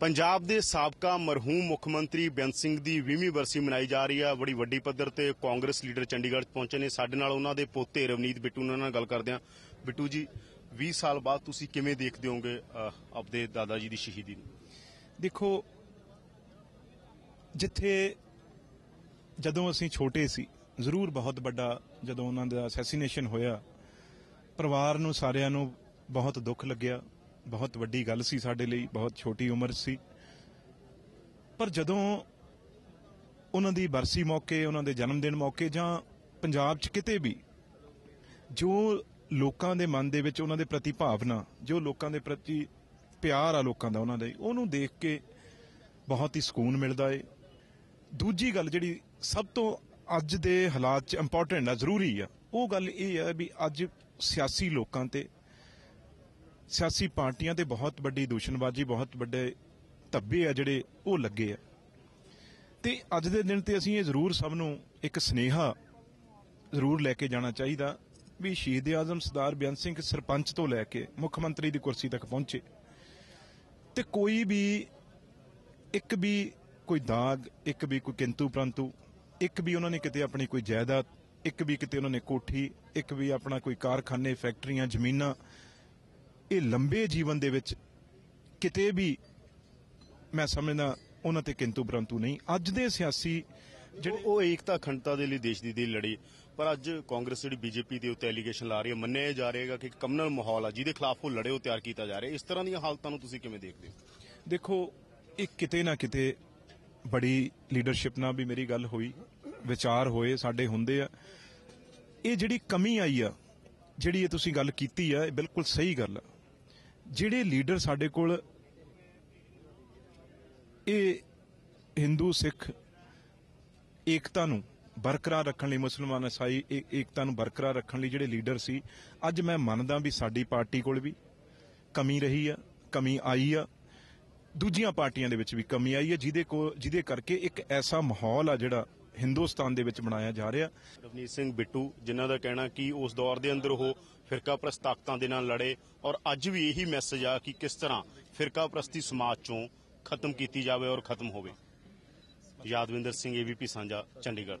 ਪੰਜਾਬ ਦੇ ਸਾਬਕਾ ਮਰਹੂਮ ਮੁੱਖ ਮੰਤਰੀ ਬੇਅੰਤ ਸਿੰਘ ਦੀ 20ਵੀਂ ਬਰਸੀ ਮਨਾਈ ਜਾ ਰਹੀ ਹੈ ਬੜੀ ਵੱਡੀ ਪੱਧਰ ਤੇ ਕਾਂਗਰਸ ਲੀਡਰ ਚੰਡੀਗੜ੍ਹ ਪਹੁੰਚੇ ਨੇ। ਸਾਡੇ ਨਾਲ ਉਹਨਾਂ ਦੇ ਪੋਤੇ ਰਵਨੀਤ ਬਿੱਟੂ ਉਹਨਾਂ ਨਾਲ ਗੱਲ ਕਰਦੇ ਹਾਂ। ਬਿੱਟੂ ਜੀ 20 ਸਾਲ ਬਾਅਦ ਤੁਸੀਂ ਕਿਵੇਂ ਦੇਖਦੇ ਹੋਗੇ ਆਪਦੇ ਦਾਦਾ ਜੀ ਦੀ ਸ਼ਹੀਦੀ ਨੂੰ? ਦੇਖੋ, ਜਿੱਥੇ ਜਦੋਂ ਅਸੀਂ ਛੋਟੇ ਸੀ, ਜ਼ਰੂਰ ਬਹੁਤ ਵੱਡਾ ਜਦੋਂ ਉਹਨਾਂ ਦਾ ਅਸੈਸੀਨੇਸ਼ਨ ਹੋਇਆ, ਪਰਿਵਾਰ ਨੂੰ ਸਾਰਿਆਂ ਨੂੰ ਬਹੁਤ ਦੁੱਖ ਲੱਗਿਆ। ਬਹੁਤ ਵੱਡੀ ਗੱਲ ਸੀ ਸਾਡੇ ਲਈ, ਬਹੁਤ ਛੋਟੀ ਉਮਰ ਸੀ। ਪਰ ਜਦੋਂ ਉਹਨਾਂ ਦੀ ਬਰਸੀ ਮੌਕੇ, ਉਹਨਾਂ ਦੇ ਜਨਮ ਦਿਨ ਮੌਕੇ ਜਾਂ ਪੰਜਾਬ 'ਚ ਕਿਤੇ ਵੀ, ਜੋ ਲੋਕਾਂ ਦੇ ਮਨ ਦੇ ਵਿੱਚ ਉਹਨਾਂ ਦੇ ਪ੍ਰਤੀ ਭਾਵਨਾ, ਜੋ ਲੋਕਾਂ ਦੇ ਪ੍ਰਤੀ ਪਿਆਰ ਆ ਲੋਕਾਂ ਦਾ ਉਹਨਾਂ ਦਾ, ਉਹਨੂੰ ਦੇਖ ਕੇ ਬਹੁਤ ਹੀ ਸਕੂਨ ਮਿਲਦਾ ਏ। ਦੂਜੀ ਗੱਲ ਜਿਹੜੀ ਸਭ ਤੋਂ ਅੱਜ ਦੇ ਹਾਲਾਤ 'ਚ ਇੰਪੋਰਟੈਂਟ ਆ, ਜ਼ਰੂਰੀ ਆ, ਉਹ ਗੱਲ ਇਹ ਆ ਵੀ ਅੱਜ ਸਿਆਸੀ ਲੋਕਾਂ ਤੇ ਸਿਆਸੀ ਪਾਰਟੀਆਂ ਤੇ ਬਹੁਤ ਵੱਡੀ ਦੂਸ਼ਣਬਾਜ਼ੀ, ਬਹੁਤ ਵੱਡੇ ਧੱਬੇ ਆ ਜਿਹੜੇ ਉਹ ਲੱਗੇ ਆ। ਤੇ ਅੱਜ ਦੇ ਦਿਨ ਤੇ ਅਸੀਂ ਇਹ ਜ਼ਰੂਰ ਸਭ ਨੂੰ ਇੱਕ ਸਨੇਹਾ ਜ਼ਰੂਰ ਲੈ ਕੇ ਜਾਣਾ ਚਾਹੀਦਾ ਵੀ ਸ਼ਹੀਦ ਆਜ਼ਮ ਸਰਦਾਰ ਬੇਅੰਤ ਸਿੰਘ ਸਰਪੰਚ ਤੋਂ ਲੈ ਕੇ ਮੁੱਖ ਮੰਤਰੀ ਦੀ ਕੁਰਸੀ ਤੱਕ ਪਹੁੰਚੇ। ਤੇ ਕੋਈ ਵੀ, ਇੱਕ ਵੀ ਕੋਈ ਦਾਗ, ਇੱਕ ਵੀ ਕੋਈ ਕਿੰਤੂ ਪ੍ਰੰਤੂ, ਇੱਕ ਵੀ ਉਹਨਾਂ ਨੇ ਕਿਤੇ ਆਪਣੀ ਕੋਈ ਜਾਇਦਾਦ, ਇੱਕ ਵੀ ਕਿਤੇ ਉਹਨਾਂ ਨੇ ਕੋਠੀ, ਇੱਕ ਵੀ ਆਪਣਾ ਕੋਈ ਕਾਰਖਾਨੇ, ਫੈਕਟਰੀਆਂ, ਜ਼ਮੀਨਾਂ ਇਹ ਲੰਬੇ ਜੀਵਨ ਦੇ ਵਿੱਚ ਕਿਤੇ ਵੀ ਮੈਂ ਸਮਝਦਾ ਉਹਨਾਂ ਤੇ ਕਿੰਤੂ ਪ੍ਰੰਤੂ ਨਹੀਂ। ਅੱਜ ਦੇ ਸਿਆਸੀ ਜਿਹੜੇ ਉਹ ਏਕਤਾ ਅਖੰਡਤਾ ਦੇ ਲਈ ਦੇਸ਼ ਦੀ ਦਿਲ ਲੜੀ। ਪਰ ਅੱਜ ਕਾਂਗਰਸ ਜਿਹੜੀ ਬੀਜੇਪੀ ਦੇ ਉੱਤੇ ਐਲੀਗੇਸ਼ਨ ਲਾ ਰਹੀ ਹੈ ਮੰਨਿਆ ਜਾ ਰਹੇਗਾ ਕਿ ਕਮਨਲ ਮਾਹੌਲ ਆ ਜਿਹਦੇ ਖਿਲਾਫ ਉਹ ਲੜੇ ਉਹ ਤਿਆਰ ਕੀਤਾ ਜਾ ਰਿਹਾ। ਇਸ ਤਰ੍ਹਾਂ ਦੀਆਂ ਹਾਲਤਾਂ ਨੂੰ ਤੁਸੀਂ ਕਿਵੇਂ ਦੇਖਦੇ ਹੋ? ਦੇਖੋ ਇਹ ਕਿਤੇ ਨਾ ਕਿਤੇ ਬੜੀ ਲੀਡਰਸ਼ਿਪ ਨਾਲ ਵੀ ਮੇਰੀ ਗੱਲ ਹੋਈ ਵਿਚਾਰ ਹੋਏ ਸਾਡੇ ਹੁੰਦੇ ਆ। ਇਹ ਜਿਹੜੀ ਕਮੀ ਆਈ ਆ ਜਿਹੜੀ ਇਹ ਤੁਸੀਂ ਗੱਲ ਕੀਤੀ ਆ ਇਹ ਬਿਲਕੁਲ ਸਹੀ ਗੱਲ ਆ। ਜਿਹੜੇ ਲੀਡਰ ਸਾਡੇ ਕੋਲ, ਇਹ ਹਿੰਦੂ, ਸਿੱਖ ਏਕਤਾ ਨੂੰ ਬਰਕਰਾਰ ਰੱਖਣ ਲਈ, ਮੁਸਲਮਾਨ ਈਸਾਈ ਏ- ਏਕਤਾ ਨੂੰ ਬਰਕਰਾਰ ਰੱਖਣ ਲਈ ਜਿਹੜੇ ਲੀਡਰ ਸੀ, ਅੱਜ ਮੈਂ ਮੰਨਦਾ ਵੀ ਸਾਡੀ ਪਾਰਟੀ ਕੋਲ ਵੀ ਕਮੀ ਰਹੀ ਆ, ਕਮੀ ਆਈ ਆ। ਦੂਜੀਆਂ ਪਾਰਟੀਆਂ ਦੇ ਵਿੱਚ ਵੀ ਕਮੀ ਆਈ ਹੈ ਜਿਹਦੇ ਕੋ, ਜਿਹਦੇ ਕਰਕੇ ਇੱਕ ਐਸਾ ਮਾਹੌਲ ਆ ਜਿਹੜਾ ਹਿੰਦੁਸਤਾਨ ਦੇ ਵਿੱਚ ਬਣਾਇਆ ਜਾ ਰਿਹਾ। ਰਵਨੀਤ ਸਿੰਘ ਬਿੱਟੂ, ਜਿਨ੍ਹਾਂ ਦਾ ਕਹਿਣਾ ਕਿ ਉਸ ਦੌਰ ਦੇ ਅੰਦਰ ਉਹ ਫਿਰਕਾ ਪ੍ਰਸਤ ਤਾਕਤਾਂ ਦੇ ਨਾਲ ਲੜੇ ਔਰ ਅੱਜ ਵੀ ਇਹੀ ਮੈਸੇਜ ਆ ਕਿ ਕਿਸ ਤਰ੍ਹਾਂ ਫਿਰਕਾ ਪ੍ਰਸਤੀ ਸਮਾਜ ਚੋਂ ਖਤਮ ਕੀਤੀ ਜਾਵੇ ਔਰ ਖਤਮ ਹੋਵੇ। ਯਾਦਵਿੰਦਰ ਸਿੰਘ ਏਵੀਪੀ ਸਾਂਝਾ, ਚੰਡੀਗੜ੍ਹ।